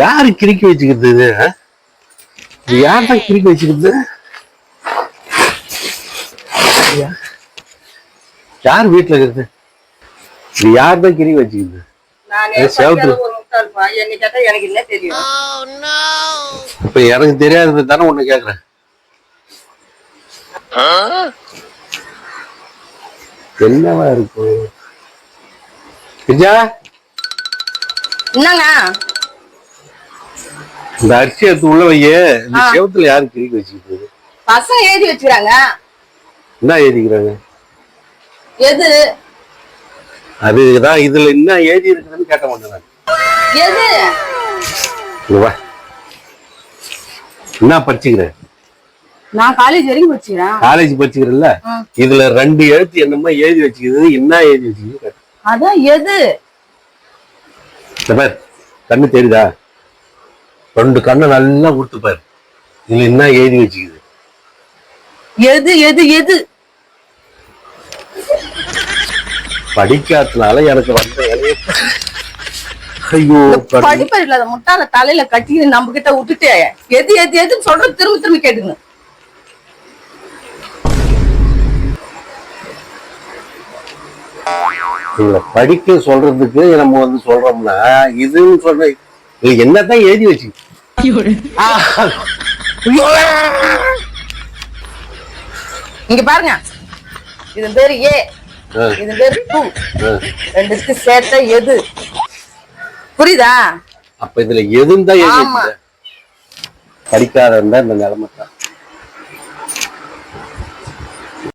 யாரு கிறுக்கி வச்சுக்கிறது இது யார் தான் கிறுக்கி வச்சுக்கிறது? யார் வீட்டுல இருக்குது? இது யார் தான் கிறுக்கி வச்சுக்கிறது? இப்ப எனக்கு தெரியாதது தானே ஒண்ணு கேக்குறேன். என்னவா இருக்கு? விஜயா? என்னங்க? இந்த அரிசி எடுத்து உள்ள வையே. இந்த. செவத்துல யாரு கிறுக்கி வச்சுக்கிறது பசங்க எழுதி வச்சுக்கிறாங்க. என்ன எழுதிக்கிறாங்க எது? அதுதான் இதுல என்ன எழுதி இருக்குதுன்னு கேட்ட மாட்டேன். எது? என்ன படிச்சுக்கிற? நான் காலேஜ் வரைக்கும் வச்சுக்கிறேன் காலேஜ் படிச்சுக்கிறல்ல? ம். இதுல ரெண்டு எழுத்து என்னமோ எழுதி வச்சுக்கிறது என்ன எழுதி வச்சுக்கிறது அதான் எது? கண்ணு தெரியுதா? ரெண்டு கண்ணை நல்லா ஊத்து பார். இதுல என்ன எழுதி வச்சுக்குது? எது எது எது? படிக்காதனால எனக்கு வந்த வேலையை ஐயோ. படிப்பறிவு இல்லாத முட்டாள தலையில கட்டி நம்ம கிட்ட விட்டுட்டு. எது எது எதுன்னு சொல்றது திரும்ப திரும்ப கேட்டுங்க இவங்களை படிக்க சொல்றதுக்கு நம்ம வந்து சொல்றோம்னா இதுன்னு சொல்ற இது என்னதான் எழுதி வச்சு. இங்க பாருங்க. இது பேரு ஏ. இது பேரு டூ. ரெண்டுக்கு சேர்த்த எது? புரியுதா? அப்ப இதுல எதுன்னு தான் எழுதி படிக்காத இந்த நிலைமை தான்.